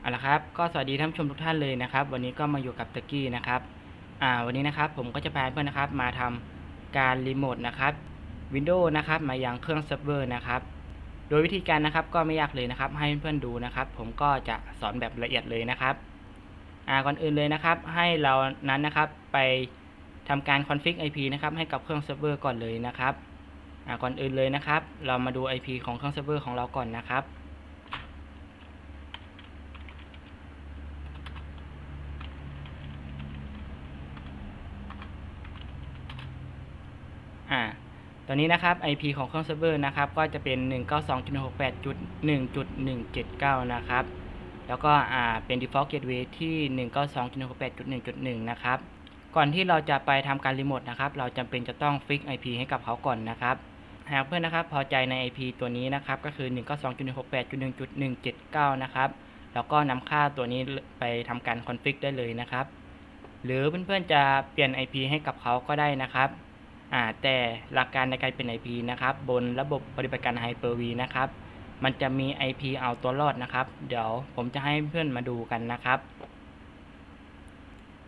เอาละครับก็สวัสดีท่านผู้ชมทุกท่านเลยนะครับ วันนี้ก็มาอยู่กับตะกี้นะครับอ่าวันนี้นะครับผมก็จะพาเพื่อนนะครับมาทำการรีโมทนะครับ Windows นะครับมายังเครื่องเซิร์ฟเวอร์นะครับ โดยวิธีการนะครับก็ไม่ยากเลยนะครับ ให้เพื่อนๆดูนะครับ ผมก็จะสอนแบบละเอียดเลยนะครับอ่าก่อนอื่นเลยนะครับ ให้เรานั้นนะครับไปทำการคอนฟิก IP นะครับให้กับเครื่องเซิร์ฟเวอร์ก่อนเลยนะครับอ่าก่อนอื่นเลยนะครับ เรามาดู IP ของเครื่องเซิร์ฟเวอร์ของเราก่อนนะครับ อ่า ตอนนี้นะครับ IP ของเครื่องเซิร์ฟเวอร์นะครับ ก็จะเป็น 192.168.1.179 นะครับ แล้วก็อ่าเป็น default gateway ที่ 192.168.1.1 นะครับ ก่อนที่เราจะไปทำการรีโมทนะครับ เราจำเป็นจะต้องฟิก IP ให้กับเขาก่อนนะครับ หากเพื่อนนะครับพอใจใน IP ตัวนี้นะครับ ก็คือ 192.168.1.179 นะครับ แล้วก็นำค่าตัวนี้ไปทำการคอนฟิกได้เลยนะครับ หรือเพื่อนๆจะเปลี่ยน IP ให้กับเขาก็ได้นะครับ อ่าแต่หลักการในการเป็น IP นะครับ บนระบบปฏิบัติการ Hyper-V นะครับ มันจะมี IP เอาตัวรอดนะครับ เดี๋ยวผมจะให้เพื่อนมาดูกันนะครับ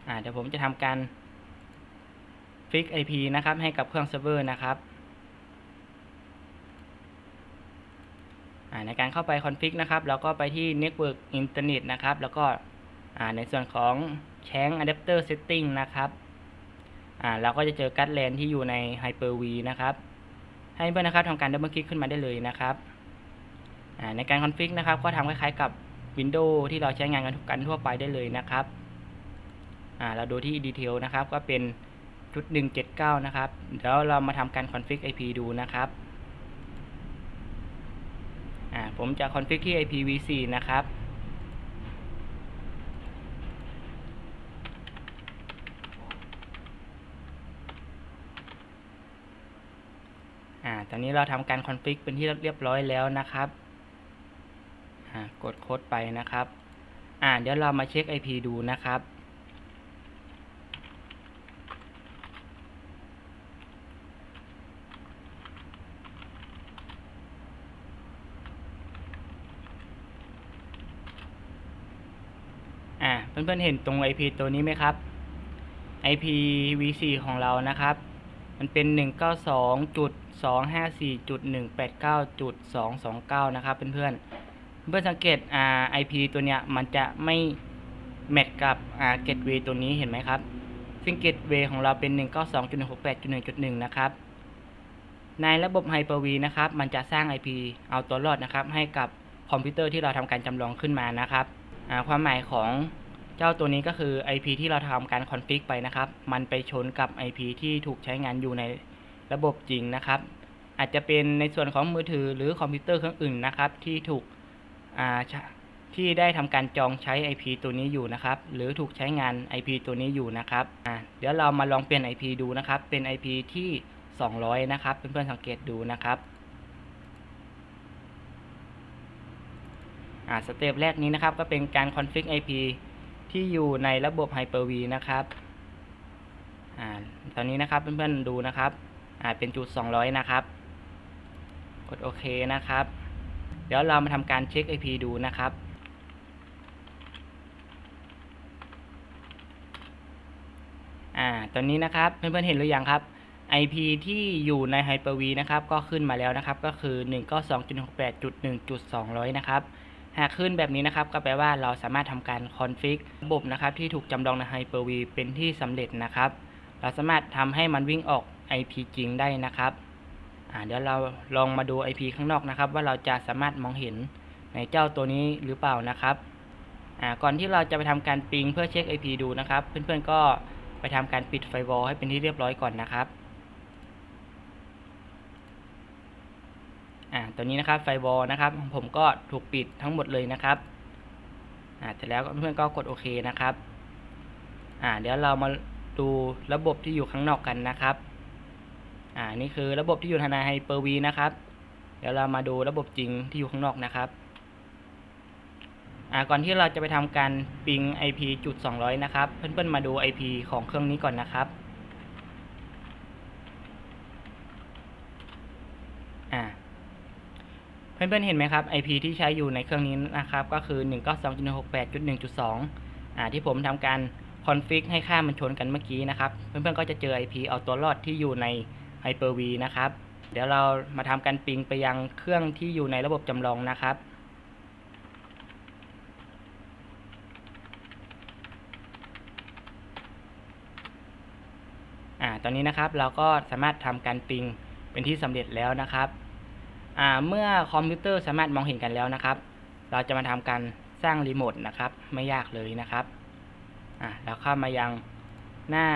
อ่าเดี๋ยวผมจะทำการฟิก IP นะครับ ให้กับเครื่องเซิร์ฟเวอร์นะครับอ่าในการเข้าไปคอนฟิกนะครับแล้วก็ไปที่ Network Internet นะครับ แล้วก็อ่าในส่วนของ Change Adapter Setting นะครับ อ่าเราก็จะเจอการ์ดแลนที่อยู่ใน Hyper-V นะครับ ให้เพื่อนนะครับทำการดับเบิลคลิกขึ้นมาได้เลยนะครับอ่าในการคอนฟิกนะครับ ก็ทำคล้ายๆกับ Windows ที่เราใช้งานกันทุกกันทั่วไปได้เลยนะครับอ่าเราดูที่ดีเทลนะครับ ก็เป็นจุด179 นะครับ เดี๋ยวเรามาทำการคอนฟิก IP ดูนะครับอ่าผมจะคอนฟิกที่ IPv4 นะครับ ตอนนี้เราทำการคอนฟิกเป็นที่เรียบร้อยแล้วนะครับกดโค้ดไปนะครับ อ่า เดี๋ยวเรามาเช็ค IP ดูนะครับ อ่า เพื่อนๆเห็นตรง IP ตัวนี้ไหมครับ IPv4 ของเรานะครับ มันเป็น 192.254.189.229 นะครับเพื่อนๆเพื่อนสังเกตอ่า IP ตัวเนี้ยมันจะไม่แมทกับอ่า gateway ตัวนี้เห็นไหมครับซึ่ง gateway ของเราเป็น 192.168.1.1 นะครับในระบบ Hyper-V นะครับ มันจะสร้าง IP เอาตัวรอดนะครับ ให้กับคอมพิวเตอร์ที่เราทำการจำลองขึ้นมานะครับ ความหมายของ เจ้าตัวนี้ก็คือ IP ที่เราทำการคอนฟิกไปนะครับ มันไปชนกับ IP ที่ถูกใช้งานอยู่ในระบบจริงนะครับ อาจจะเป็นในส่วนของมือถือหรือคอมพิวเตอร์เครื่องอื่นนะครับ ที่ถูกที่ได้ทำการจองใช้ IP ตัวนี้อยู่นะครับ หรือถูกใช้งาน IP ตัวนี้อยู่นะครับเดี๋ยวเรามาลองเปลี่ยน IP ดูนะครับ เป็น IP ที่ 200 นะครับ เพื่อนๆสังเกตดูนะครับสเต็ปแรกนี้นะครับก็เป็นการคอนฟิก IP ที่อยู่ในระบบ Hyper-V นะครับอ่าตอนนี้นะครับเพื่อนๆดูนะครับอ่าเป็นจุด 200 นะครับ กดโอเคนะครับ เดี๋ยวเรามาทำการเช็ค IP ดูนะครับอ่าตอนนี้นะครับเพื่อนๆเห็นหรือยังครับ IP ที่อยู่ใน Hyper-V นะครับ ก็ขึ้นมาแล้วนะครับ ก็คือ 192.168.1.200 นะครับ หากขึ้นแบบนี้นะครับก็แปลว่าเราสามารถทำการคอนฟิกระบบนะครับที่ถูกจำลองใน Hyper-V เป็นที่สำเร็จนะครับ เราสามารถทำให้มันวิ่งออก IP จริงได้นะครับเดี๋ยวเราลองมาดู IP ข้างนอกนะครับ ว่าเราจะสามารถมองเห็นในเจ้าตัวนี้หรือเปล่านะครับก่อนที่เราจะไปทำการปิงเพื่อเช็ค IP ดูนะครับ เพื่อนๆก็ไปทำการปิดไฟวอลให้เป็นที่เรียบร้อยก่อนนะครับ อ่าตัวนี้นะครับไฟวอลนะครับของผมก็ถูกปิดทั้งหมดเลยนะครับอ่าเสร็จแล้วเพื่อนๆก็กดโอเคนะครับอ่าเดี๋ยวเรามาดูระบบที่อยู่ข้างนอกกันนะครับอ่านี่คือระบบที่อยู่ใน Hyper-V นะครับ เดี๋ยวเรามาดูระบบจริงที่อยู่ข้างนอกนะครับอ่าก่อนที่เราจะไปทำการปิง IP จุด200 นะครับ เพื่อนๆมาดู IP ของเครื่องนี้ก่อนนะครับ อ่า เพื่อนๆเห็นไหมครับ IP ที่ใช้อยู่ในเครื่องนี้นะครับ ก็คือ 192.168.1.2อ่าที่ผมทำการคอนฟิกให้ค่ามันชนกันเมื่อกี้นะครับ เพื่อนๆก็จะเจอ IP เอาตัวรอดที่อยู่ใน Hyper-V นะครับ เดี๋ยวเรามาทำการปิงไปยังเครื่องที่อยู่ในระบบจำลองนะครับอ่าตอนนี้นะครับเราก็สามารถทำการปิงเป็นที่สำเร็จแล้วนะครับ เมื่อคอมพิวเตอร์สามารถมองเห็นกันแล้วนะครับ เราจะมาทำการสร้างรีโมทนะครับ ไม่ยากเลยนะครับอ่าเราเข้ามายังหน้า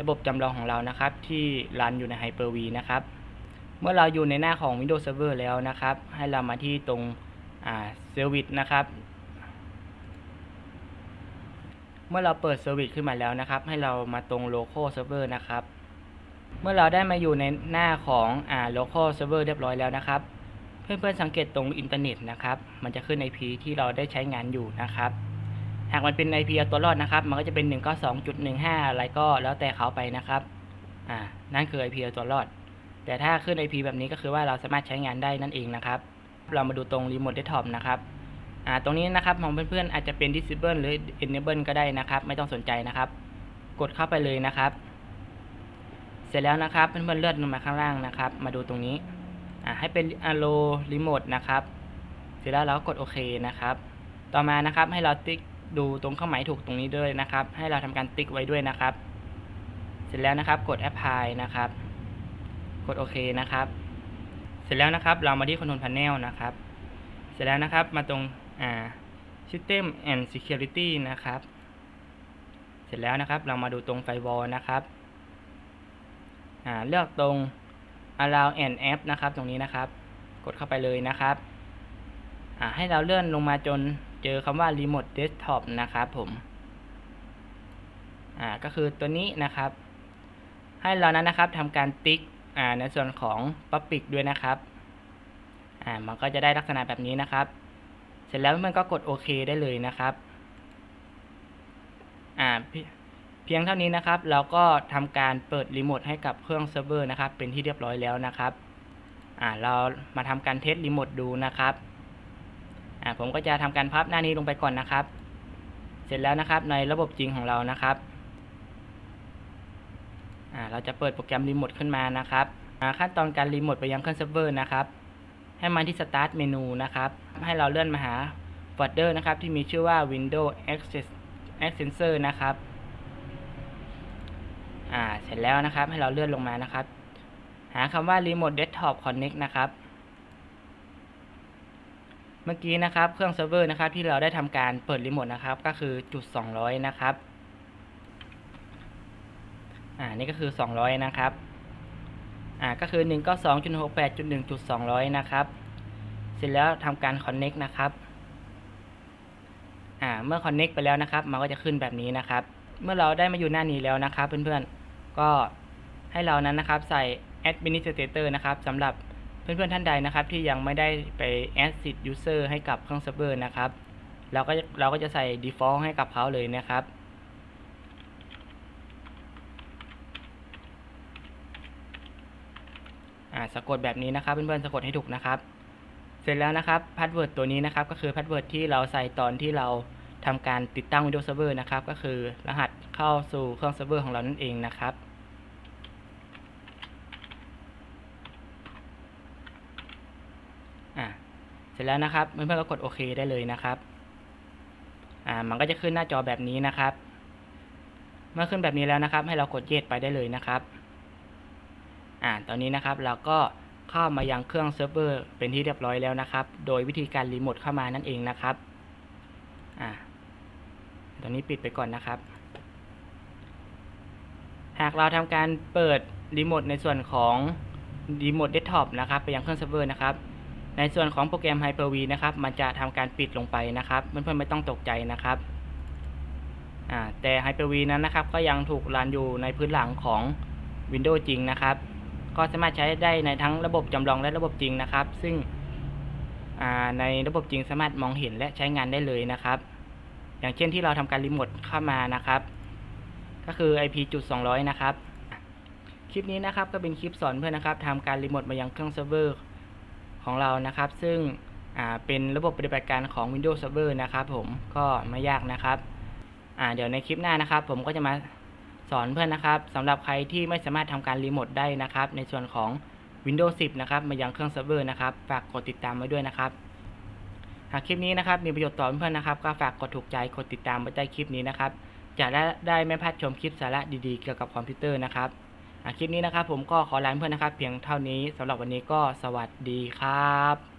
ระบบจำลองของเรานะครับ ที่รันอยู่ใน Hyper-V นะครับ เมื่อเราอยู่ในหน้าของ Windows Server แล้วนะครับ ให้เรามาที่ตรงอ่า Service นะครับ เมื่อเราเปิด Service ขึ้นมาแล้วนะครับ ให้เรามาตรง Local Server นะครับ เมื่อเราได้มาอยู่ในหน้าของอ่า local server เรียบร้อยแล้วนะครับ เพื่อนๆสังเกตตรงอินเทอร์เน็ตนะครับ มันจะขึ้น IP ที่เราได้ใช้งานอยู่นะครับ หากมันเป็น IP เอาตัวรอดนะครับ มันก็จะเป็น 192.15 อะไรก็แล้วแต่เขาไปนะครับ อ่า นั่นคือ IP เอาตัวรอด แต่ถ้าขึ้น IP แบบนี้ก็คือว่าเราสามารถใช้งานได้นั่นเองนะครับ เรามาดูตรง Remote Desktop นะครับอ่าตรงนี้นะครับของเพื่อนๆอาจจะเป็น Disable หรือ Enable ก็ได้นะครับ ไม่ต้องสนใจนะครับ กดเข้าไปเลยนะครับ ร็จแล้วนะครับเพื่อนๆเลื่อนลงมาข้างล่างนะครับ มาดูตรงนี้อ่าให้เป็น Allow Remote นะครับเสร็จแล้วเราก็กดโอเคนะครับ ต่อมานะครับให้เราติ๊กดูตรงเครื่องหมายถูกตรงนี้ด้วยนะครับ ให้เราทำการติ๊กไว้ด้วยนะครับ เสร็จแล้วนะครับกด Apply นะครับ กดโอเคนะครับ เสร็จแล้วนะครับเรามาที่ Control Panel นะครับ เสร็จแล้วนะครับมาตรงอ่า System and Security นะครับ เสร็จแล้วนะครับเรามาดูตรง Firewall นะครับ อ่าเลือกตรง allow and app นะครับ ตรงนี้นะครับ กดเข้าไปเลยนะครับอ่าให้เราเลื่อนลงมาจนเจอคำว่า remote desktop นะครับผมอ่าก็คือตัวนี้นะครับ ให้เรานั้นนะครับทำการติ๊กอ่าในส่วนของ public ด้วยนะครับอ่ามันก็จะได้ลักษณะแบบนี้นะครับ เสร็จแล้วมันก็กดโอเคได้เลยนะครับอ่า เพียงเท่านี้นะครับ เราก็ทำการเปิดรีโมทให้กับเครื่องเซิร์ฟเวอร์นะครับ เป็นที่เรียบร้อยแล้วนะครับอ่าเรามาทำการเทสรีโมทดูนะครับอ่าผมก็จะทำการพับหน้านี้ลงไปก่อนนะครับ เสร็จแล้วนะครับในระบบจริงของเรานะครับอ่าเราจะเปิดโปรแกรมรีโมทขึ้นมานะครับอ่าขั้นตอนการรีโมทไปยังเครื่องเซิร์ฟเวอร์นะครับให้มาที่ Start เมนูนะครับ ให้เราเลื่อนมาหาโฟลเดอร์นะครับ ที่มีชื่อว่า Windows Access Accessor นะครับ อ่า เสร็จแล้วนะครับ ให้เราเลื่อนลงมานะครับ หาคำว่า Remote Desktop Connect นะครับ เมื่อกี้นะครับเครื่องเซิร์ฟเวอร์นะครับ ที่เราได้ทำการเปิดรีโมทนะครับ ก็คือจุด 200 นะครับ อ่า นี่ก็คือ 200 นะครับ อ่า ก็คือ 192.68.1.200 นะครับ เสร็จแล้วทำการ Connect นะครับ อ่า เมื่อ Connect ไปแล้วนะครับ มันก็จะขึ้นแบบนี้นะครับ เมื่อเราได้มาอยู่หน้านี้แล้วนะครับ เพื่อนๆ ก็ให้เรานั้นนะครับ ใส่ Administrator นะครับสำหรับเพื่อนๆท่านใดนะครับ ที่ยังไม่ได้ไป add seed user ให้กับเครื่องเซิร์ฟเวอร์นะครับ เราก็เราก็จะใส่ default ให้กับเขาเลยนะครับอ่าสะกดแบบนี้นะครับเพื่อนๆสะกดให้ถูกนะครับ เสร็จแล้วนะครับพาสเวิร์ดตัวนี้นะครับ ก็คือพาสเวิร์ดที่เราใส่ตอนที่เรา ทำการติดตั้ง Windows Server นะครับ ก็คือรหัสเข้าสู่เครื่องเซิร์ฟเวอร์ของเรานั่นเองนะครับ อ่าเสร็จแล้วนะครับเพื่อนๆก็กดโอเคได้เลยนะครับ อ่า มันก็จะขึ้นหน้าจอแบบนี้นะครับ เมื่อขึ้นแบบนี้แล้วนะครับ ให้เรากดเย s ไปได้เลยนะครับ อ่า ตอนนี้นะครับเราก็เข้ามายังเครื่องเซิร์ฟเวอร์เป็นที่เรียบร้อยแล้วนะครับ โดยวิธีการรีโมทเข้ามานั่นเองนะครับ อ่า ตอนนี้ปิดไปก่อนนะครับ หากเราทำการเปิดรีโมทในส่วนของรีโมทเดสก์ท็อปนะครับไปยังเครื่องเซิร์ฟเวอร์นะครับ ในส่วนของโปรแกรม Hyper-V นะครับ มันจะทำการปิดลงไปนะครับ เพื่อนๆไม่ต้องตกใจนะครับอ่าแต่ Hyper-V นั้นนะครับ ก็ยังถูกรันอยู่ในพื้นหลังของ Windows จริงนะครับ ก็สามารถใช้ได้ในทั้งระบบจำลองและระบบจริงนะครับ ซึ่งในระบบจริงสามารถมองเห็นและใช้งานได้เลยนะครับ อย่างเช่นที่เราทำการรีโมทเข้ามานะครับ ก็คือ IP จุด200 นะครับ คลิปนี้นะครับก็เป็นคลิปสอนเพื่อนนะครับทำการรีโมทมายังเครื่องเซิร์ฟเวอร์ของเรานะครับ ซึ่งเป็นระบบปฏิบัติการของ Windows Server นะครับ ผมก็ไม่ยากนะครับเดี๋ยวในคลิปหน้านะครับ ผมก็จะมาสอนเพื่อนนะครับสำหรับใครที่ไม่สามารถทำการรีโมทได้นะครับ ในส่วนของ Windows 10 นะครับ มายังเครื่องเซิร์ฟเวอร์นะครับ ฝากกดติดตามไว้ด้วยนะครับ หากคลิปนี้นะครับมีประโยชน์ต่อเพื่อนๆนะครับ ก็ฝากกดถูกใจกดติดตามไว้ใต้คลิปนี้นะครับ จะได้ได้ไม่พลาดชมคลิปสาระดีๆเกี่ยวกับคอมพิวเตอร์นะครับหากคลิปนี้นะครับผมก็ขอลาเพื่อนนะครับ เพียงเท่านี้สำหรับวันนี้ก็สวัสดีครับ